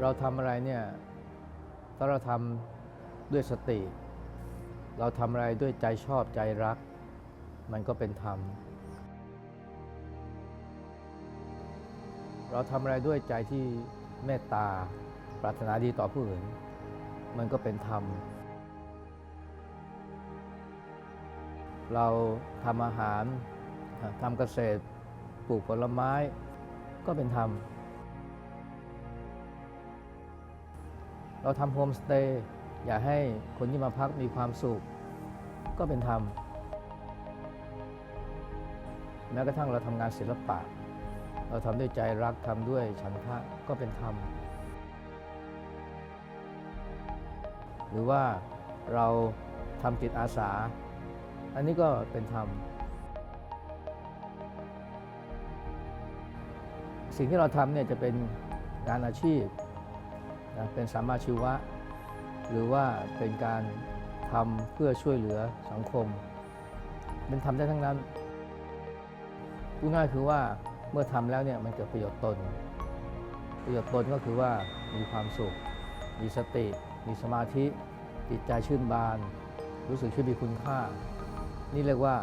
เราทำอะไรเนี่ยถ้าเราทำด้วยสติ เราทำอะไรด้วยใจชอบใจรัก มันก็เป็นธรรม เราทำอะไรด้วยใจที่เมตตา ปรารถนาดีต่อผู้อื่น มันก็เป็นธรรม เราทำอาหารทำเกษตรปลูกผลไม้ก็เป็นธรรม เราทำโฮมสเตย์อยากให้คนที่มาพักมีความสุข ก็เป็นธรรมแม้กระทั่งเราทำงานศิลปะ เราทำด้วยใจรักทำด้วยฉันทะก็เป็นธรรม หรือว่าเราทำจิตอาสา อันนี้ก็เป็นธรรม สิ่งที่เราทำเนี่ยจะเป็นงานอาชีพ นะเป็นสามาชีวะ หรือว่าเป็นการทำเพื่อช่วยเหลือสังคมเป็นทำได้ทั้งนั้นพูดง่ายคือว่าเมื่อทำแล้วเนี่ยมันเกิดประโยชน์ตน ประโยชน์ตนก็คือว่ามีความสุข มีสติ มีสมาธิจิตใจชื่นบาน รู้สึกชีวิตมีคุณค่า นี่เรียกว่า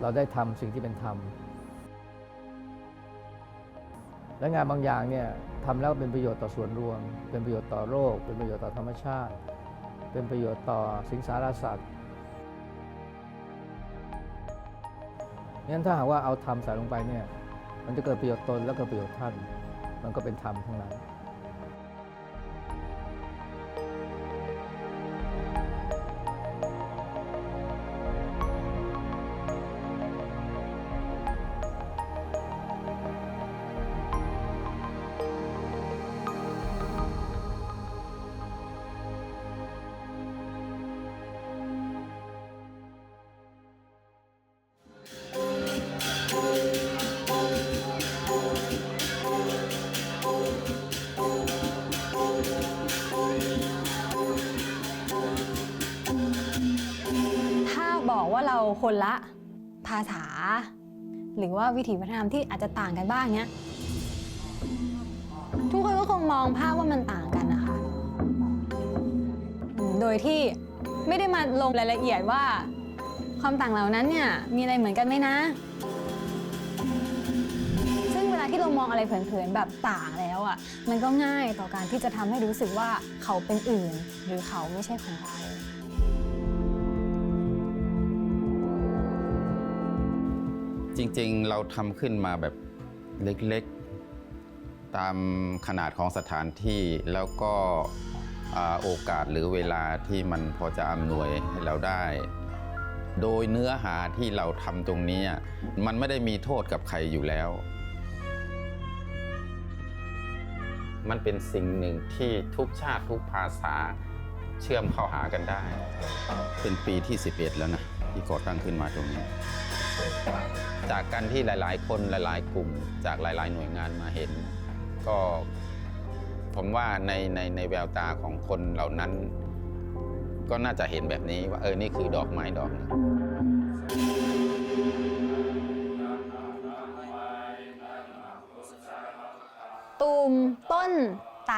เราได้ทำสิ่งที่เป็นธรรม และงานบางอย่างเนี่ยทำแล้วเป็นประโยชน์ต่อส่วนรวม เป็นประโยชน์ต่อโลก เป็นประโยชน์ต่อธรรมชาติ เป็นประโยชน์ต่อสิงสารสัตว์งั้นถ้าหากว่าเอาธรรมใส่ลงไปเนี่ยมันจะเกิดประโยชน์ตนและเกิดประโยชน์ท่าน มันก็เป็นธรรมทั้งนั้น คนละภาษา หรือว่าวิถีวัฒนธรรมที่อาจจะต่างกันบ้างเนี้ยทุกคนก็คงมองภาพว่ามันต่างกันนะคะ โดยที่ไม่ได้มาลงรายละเอียดว่า ความต่างเหล่านั้นเนี่ยมีอะไรเหมือนกันไหมนะ ซึ่งเวลาที่เรามองอะไรเผินๆแบบต่างแล้วอะมันก็ง่ายต่อการที่จะทำให้รู้สึกว่าเขาเป็นอื่น หรือเขาไม่ใช่ของเรา จริงๆ เราทำขึ้นมาแบบเล็กๆ ตามขนาดของสถานที่แล้วก็โอกาสหรือเวลาที่มันพอจะอำนวยให้เราได้ โดยเนื้อหาที่เราทำตรงนี้ มันไม่ได้มีโทษกับใครอยู่แล้ว มันเป็นสิ่งหนึ่งที่ทุกชาติทุกภาษาเชื่อมเข้าหากันได้ เป็นปีที่ 11 แล้วนะ ที่ก่อตั้งขึ้นมาตรงนี้ จากการที่หลาย ๆ คนหลาย ๆ กลุ่ม จากหลาย ๆ หน่วยงานมาเห็น ก็ผมว่าในในในแววตาของคนเหล่านั้น ก็น่าจะเห็นแบบนี้ว่าเออนี่คือดอกไม้ดอกหนึงตูมต้นไต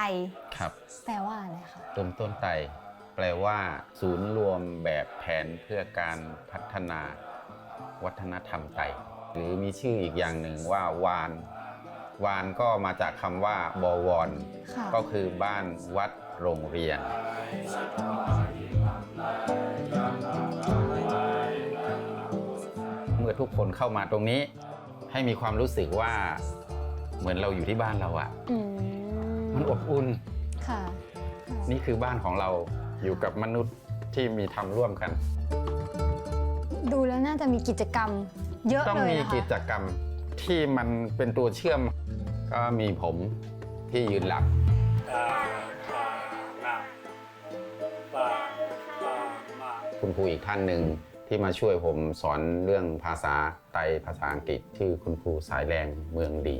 ครับแปลว่าอะไรคะต้นต้นไต แปลว่า ศูนย์รวมแบบแผนเพื่อการพัฒนาวัฒนธรรมไตหรือมีชื่ออีกอย่างหนึ่งว่าวานวานก็มาจากคำว่าบวรค่ะก็คือบ้านวัดโรงเรียน เมื่อทุกคนเข้ามาตรงนี้ ให้มีความรู้สึกว่าเหมือนเราอยู่ที่บ้านเราอะอืมมันอบอุ่นค่ะนี่คือบ้านของเรา อยู่กับมนุษย์ที่มีทำร่วมกัน ดูแล้วน่าจะมีกิจกรรม เยอะต้องเลยมีนะคะกิจกรรมที่มันเป็นตัวเชื่อม ก็มีผมที่ยืนหลัก ตาปานาปาปามาคุณครูอีกท่านหนึ่งที่มาช่วยผมสอนเรื่องภาษาไตภาษาอังกฤษ ชื่อคุณครูสายแรงเมืองดี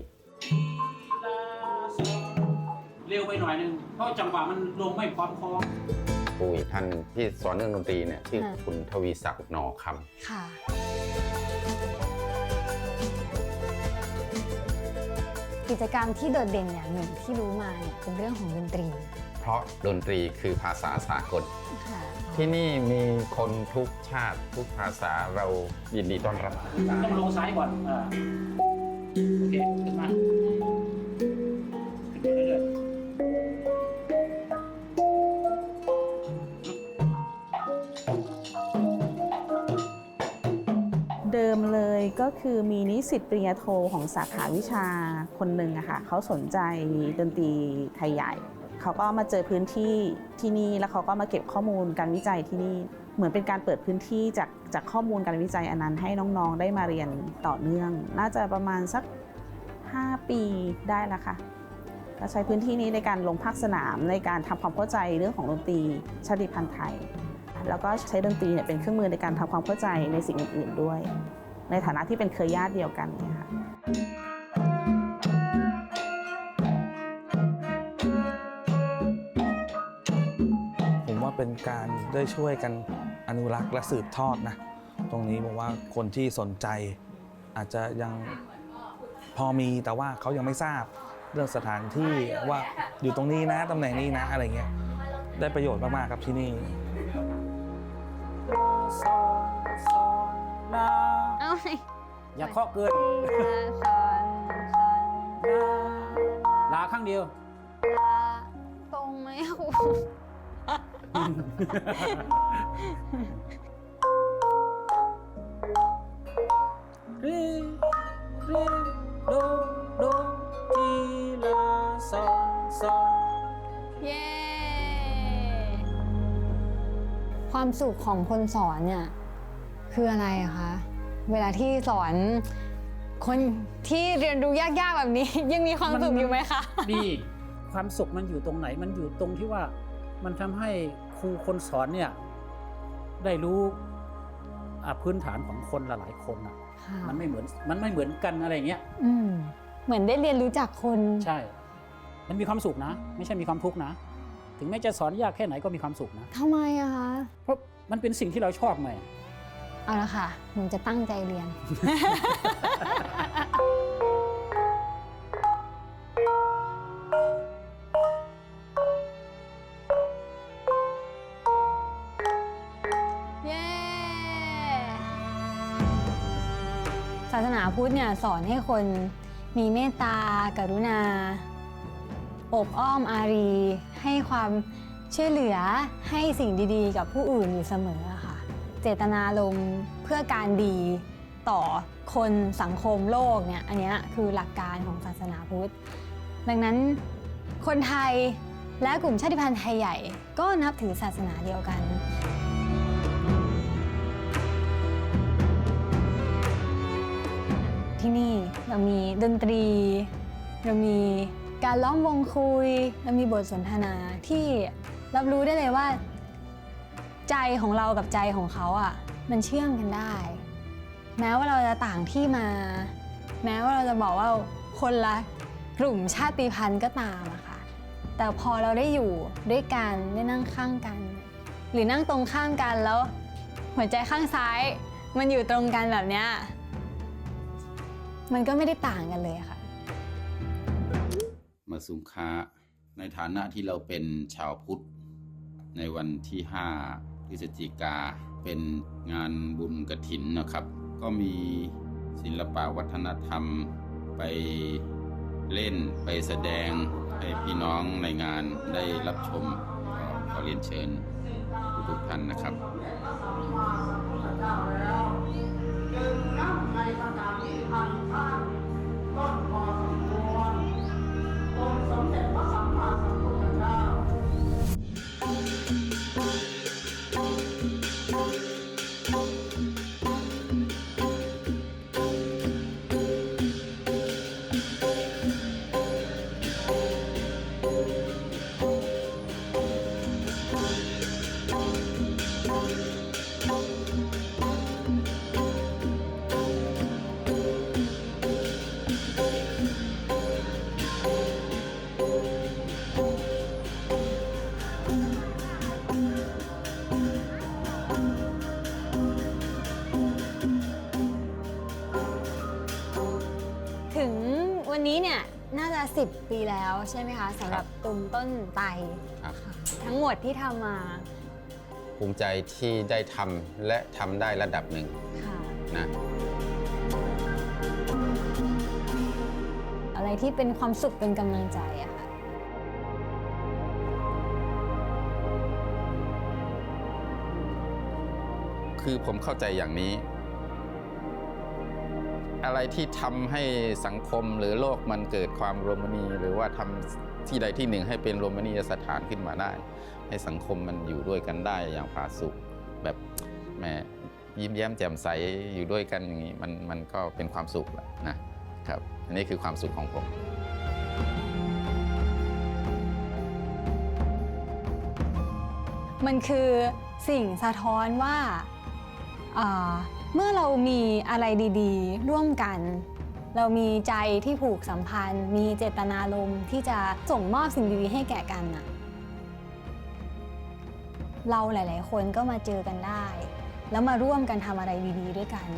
เร็วไปหน่อยนึงเพราะจังหวะมันลงไม่พร้อมคล้อง ครูอีกท่านหนึ่งที่สอนเรื่องดนตรีเนี่ยชื่อคุณทวีศักดิ์หนอคำค่ะกิจกรรมที่โดดเด่นอย่างหนึ่งที่รู้มาเนี่ยเป็นเรื่องของดนตรี เพราะดนตรีคือภาษาสากลค่ะที่นี่มีคนทุกชาติทุกภาษาเรายินดีต้อนรับ ต้องลงซ้ายก่อนอ่าโอเคขึ้นมา ก็คือมีนิสิตปริญญาโทของสาขาวิชาคนหนึ่งอะค่ะเขาสนใจดนตรีไทยใหญ่ เขาก็มาเจอพื้นที่ที่นี่แล้วเขาก็มาเก็บข้อมูลการวิจัยที่นี่ เหมือนเป็นการเปิดพื้นที่จากจากข้อมูลการวิจัยอันนั้นให้น้องๆ ได้มาเรียนต่อเนื่อง น่าจะประมาณสัก 5 ปีได้ละค่ะแล้วใช้พื้นที่นี้ในการลงภาคสนามในการทำความเข้าใจเรื่องของดนตรีชาติพันธุ์ไทย แล้วก็ใช้ดนตรีเนี่ยเป็นเครื่องมือในการทำความเข้าใจในสิ่งอื่นๆด้วย ในฐานะที่เป็นเครือญาติเดียวกันเนี่ยค่ะผมว่าเป็นการได้ช่วยกันอนุรักษ์และสืบทอดนะ ตรงนี้ผมว่าคนที่สนใจ อาจจะยังพอมีแต่ว่าเขายังไม่ทราบเรื่องสถานที่ว่าอยู่ตรงนี้นะตำแหน่งนี้นะอะไรเงี้ยได้ประโยชน์มาก ๆ ครับที่นี่ นซอนลาเอาไงอย่าเคาะเกินสอนสอนลาลาข้างเดียวลาตรงไหมอะครูเรเรโดโดทีลาซอนซอนเย้ความสุขของคนสอนเนี่ยคืออะไรอะคะ เวลาที่สอนคนที่เรียนรู้ยากๆแบบนี้ ยังมีความสุขอยู่ไหมคะนี่ความสุขมันอยู่ตรงไหน มันอยู่ตรงที่ว่ามันทำให้ครูคนสอนเนี่ยได้รู้อะพื้นฐานของคนหลายๆคนอะ มันไม่เหมือนมันไม่เหมือนกันอะไรเงี้ยอืมเหมือนได้เรียนรู้จากคนใช่ มันมีความสุขนะ ไม่ใช่มีความทุกข์นะ ถึงแม้จะสอนยากแค่ไหนก็มีความสุขนะทำไมอะคะเพราะมันเป็นสิ่งที่เราชอบไง เอาละค่ะ หนูจะตั้งใจเรียน เย้ ศาสนาพุทธเนี่ยสอนให้คนมีเมตตา กรุณา อบอ้อมอารี ให้ความช่วยเหลือให้สิ่งดีๆ กับผู้อื่นอยู่เสมอค่ะ เจตนาลมณ์เพื่อการดีต่อคนสังคมโลกเนี่ยอันนี้คือหลักการของศาสนาพุทธ ดังนั้นคนไทยและกลุ่มชาติพันธุ์ไทยใหญ่ก็นับถือศาสนาเดียวกันที่นี่เรามีดนตรี เรามีการล้อมวงคุย เรามีบทสนทนาที่รับรู้ได้เลยว่า ใจของเรากับใจของเขาอะ มันเชื่อมกันได้ แม้ว่าเราจะต่างที่มา แม้ว่าเราจะบอกว่าคนละกลุ่มชาติพันธุ์ก็ตามอะค่ะ แต่พอเราได้อยู่ด้วยกันได้นั่งข้างกัน หรือนั่งตรงข้ามกันแล้ว หัวใจข้างซ้าย มันอยู่ตรงกันแบบเนี้ยมันก็ไม่ได้ต่างกันเลยค่ะ มาสุงคาในฐานะที่เราเป็นชาวพุทธ ในวันที่ 5 พฤศจิกาเป็นงานบุญกระถินนะครับ ก็มีศิลปะวัฒนธรรมไปเล่นไปแสดงให้พี่น้องในงานได้รับชมขอเรียนเชิญทุกท่านนะครับเ10 ปีแล้วใช่ไหมคะสำหรับตุมต้นไตครับ ค่ะทั้งหมดที่ทำมาภูมิใจที่ได้ทำและทำได้ระดับหนึ่งค่ะ นะ อะไรที่เป็นความสุขเป็นกำลังใจอะค่ะ คือผมเข้าใจอย่างนี้ อะไรที่ทำให้สังคมหรือโลกมันเกิดความโรมนีหรือว่าทำที่ใดที่หนึ่งให้เป็นโรมนียสถานขึ้นมาได้ ให้สังคมมันอยู่ด้วยกันได้อย่างผาสุกแบบแหมยิ้มแย้มแจ่มใสอยู่ด้วยกันอย่างนี้มันมันก็เป็นความสุขแหละนะครับอันนี้คือความสุขของผมมันคือสิ่งสะท้อนว่าอ่า เมื่อเรามีอะไรดีๆ ร่วมกัน เรามีใจที่ผูกสัมพันธ์ มีเจตนารมณ์ที่จะส่งมอบสิ่งดีๆให้แก่กันน่ะเราหลาย ๆ คนก็มาเจอกันได้ แล้วมาร่วมกันทำอะไรดีๆด้วยกัน